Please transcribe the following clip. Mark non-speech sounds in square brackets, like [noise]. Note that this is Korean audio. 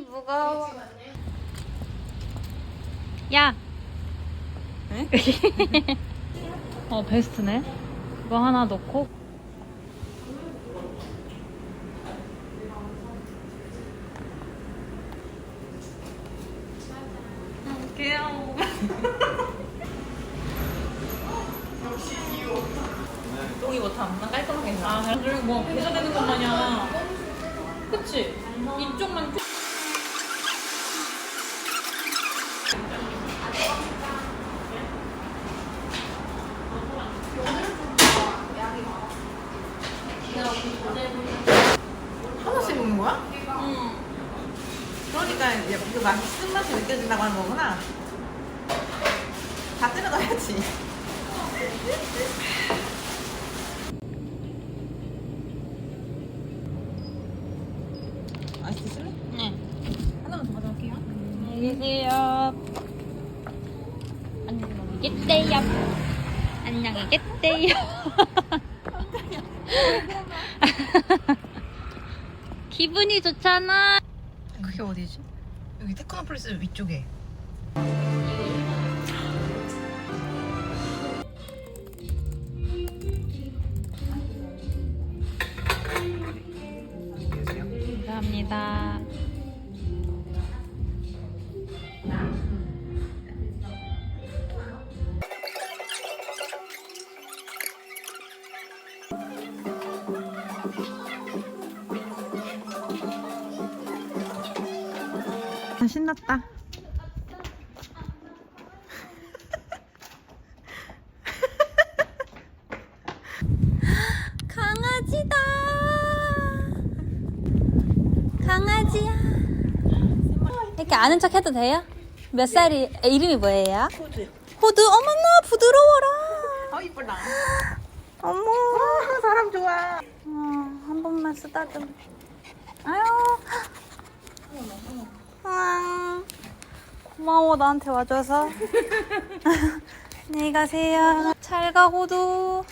무거워. 야. [laughs] 어 베스트네. 이거 하나 넣고. 음, 귀여워. 똥이 못함. 난 깔끔하게 해. 아, 그리고 뭐 배제되는 것 마냥. 그치? 이쪽만 하나씩 먹는 거야? 응. 그러니까 이제 그 맛이 쓴맛이 느껴진다고 하는 거구나. 다 뜯어가야지. 아이스 드실래? 네. 하나만 더 가져올게요. 안녕히 계세요. 안녕히 계세요. 안녕히 계세요. [laughs] 기분이 좋잖아. 그게 어디지? 여기 테크노폴리스 위쪽에. 감사합니다. 아, 신났다. [laughs] 강아지다. 강아지야. 이렇게 아는 척 해도 돼요? 몇 살이, 에, 이름이 뭐예요? 호주. 호두, 어머나, 부드러워라. 어, 이쁘다. [gasps] 어머. 아, 사람 좋아. 어, 한 번만 쓰다듬. 아유. 아, 고마워, 나한테 와줘서. [laughs] 안녕히 가세요. 잘 가, 호두.